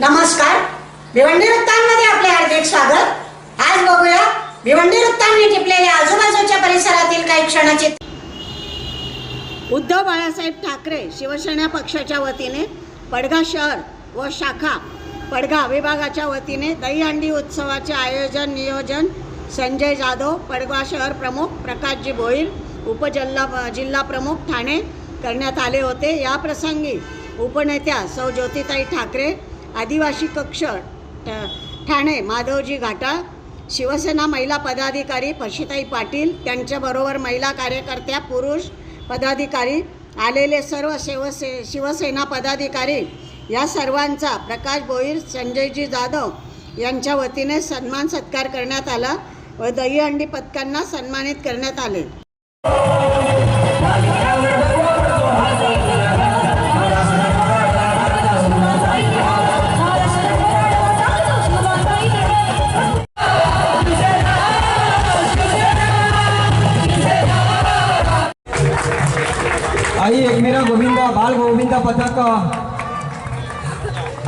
नमस्कार. भिवंडी वृत्तांमध्ये आपले हार्दिक स्वागत. आज बघूया भिवंडी वृत्तांनी टिपलेल्या आजूबाजूच्या परिसरातील काही क्षणाचे उद्धव बाळासाहेब ठाकरे शिवसेना पक्षाच्या वतीने पडगा शहर व शाखा पडगा विभागाच्या वतीने दहीहंडी उत्सवाचे आयोजन नियोजन. संजय जाधव पडगा शहर प्रमुख. प्रकाशजी भोईर उपजिल्हा जिल्हा प्रमुख ठाणे करण्यात आले होते. या प्रसंगी उपनेत्या सौ ज्योतिताई ठाकरे आदिवासी कक्ष ठ- ठाणे माधवजी घाटाळ शिवसेना महिला पदाधिकारी पशिताई पाटील त्यांच्याबरोबर महिला कार्यकर्त्या पुरुष पदाधिकारी आलेले सर्व शिवसे शिवसेना पदाधिकारी या सर्वांचा प्रकाश भोईर संजयजी जाधव यांच्या वतीने सन्मान सत्कार करण्यात आला व दहीहंडी पथकांना सन्मानित करण्यात आले. बाल पथक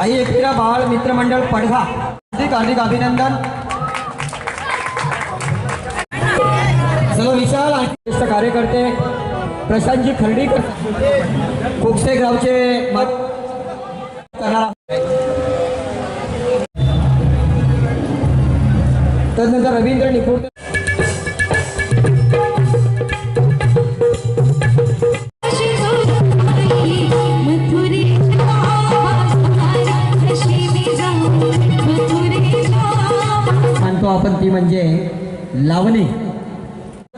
आई एकमेरा बाळ मित्रमंडळ पडघा हार्दिक हार्दिक अभिनंदन. चलो विशाल ज्येष्ठ कार्यकर्ते प्रशांतजी खर्डीकर. कोकसे गावचे मत तदनंतर रवींद्र निकुड आपण ती म्हणजे लावणी.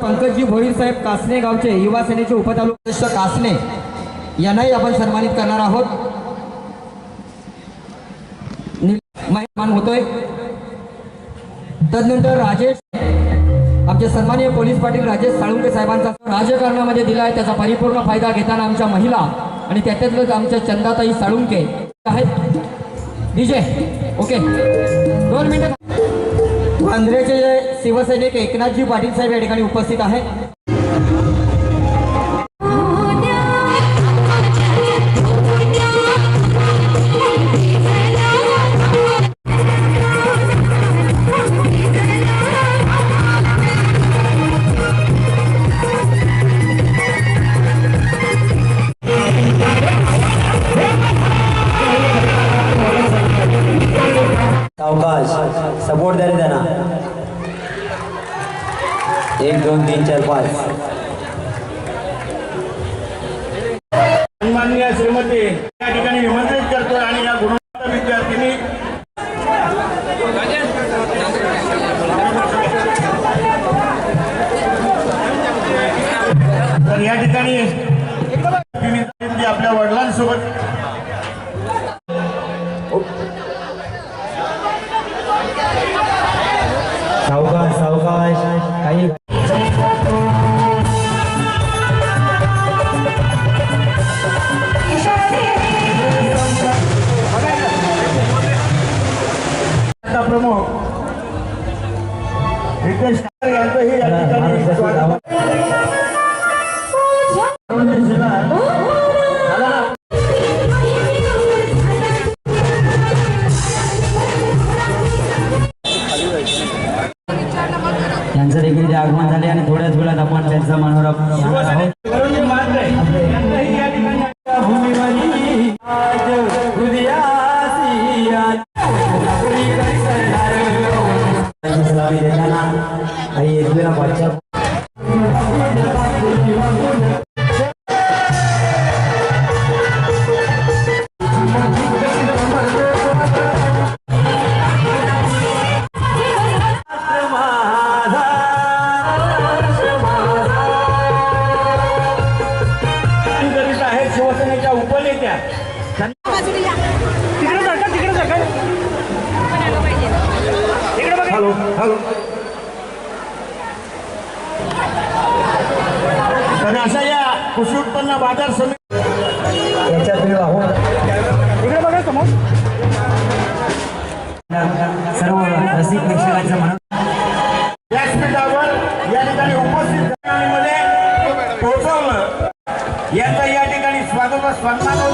पंकजजी भोईर साहेब कासने गावचे युवा सेनेचे उपतालुका कासने यांनाही आपण सन्मानित करणार आहोत. मान होतोय. तदनंतर राजेश आमचे सन्माननीय पोलीस पाटील राजेश साळुंके साहेबांचा राजकारणामध्ये दिला आहे त्याचा परिपूर्ण फायदा घेताना आमच्या महिला आणि त्याच्यातलंच आमच्या चंदाताई साळुंके आहेत. DJ okay. दोन मिनिटं आंध्रेचे शिवसैनिक एकनाथजी पाटील साहेब या ठिकाणी उपस्थित आहेत. सपोर्ट द्या त्यांना एक दोन तीन चार पाच. सन्माननीय श्रीमती या ठिकाणी निमंत्रित करतो आणि या गुणवत्ता विद्यार्थ्यांनी तर या ठिकाणी सावकाश काही आता प्रमुख रितेश ठाकरे यांचंही या ठिकाणी स्वागत देखील इथे आगमन झाले आणि थोड्याच वेळात आपण त्यांचा मनोरम पाहणार आहोत. वरुण मात्रे उपनेत्या तिकडे का तिकडे बघा. Hello hello. तर अशा या कृषी उत्पन्न बाजार समिती याच्यात मी वाहून इकडे बघा समोर. सर्व रसिक प्रेक्षकांचं म्हणून व्यासपीठावर या ठिकाणी उपस्थित पोहोचवलं याचं या ठिकाणी स्वागत व सन्मान